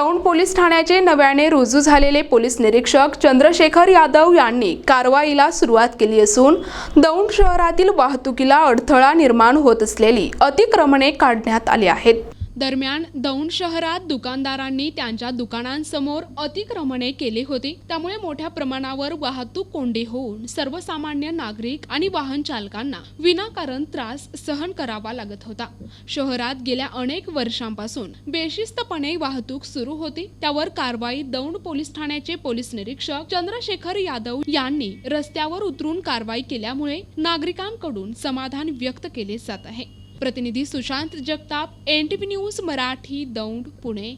Daund police ठाण्याचे नव्याने रुजू झालेले पोलीस निरीक्षक चंद्रशेखर यादव यांनी कारवाईला सुरुवात केली असून दौंड शहरातील वाहतुकीला अडथळा निर्माण होत असलेली अतिक्रमणे काढण्यात आली आहेत. दरम्यान दौंड शहरात दुकानदारांनी त्यांच्या दुकानांसमोर अतिक्रमणे केली होती. त्यामुळे मोठ्या प्रमाणावर वाहतूक कोंडी होऊन सर्वसामान्य नागरिक आणि वाहन चालकांना विनाकारण त्रास सहन करावा लागत होता. शहरात गेल्या अनेक वर्षांपासून बेशिस्तपणे वाहतूक सुरू होती. त्यावर कारवाई दौंड पोलीस ठाण्याचे पोलीस निरीक्षक चंद्रशेखर यादव यांनी रस्त्यावर उतरून कारवाई केल्यामुळे नागरिकांकडून समाधान व्यक्त केले जात आहे. प्रतिनिधी Sushant Jagtap N T news Marathi Daund Pune.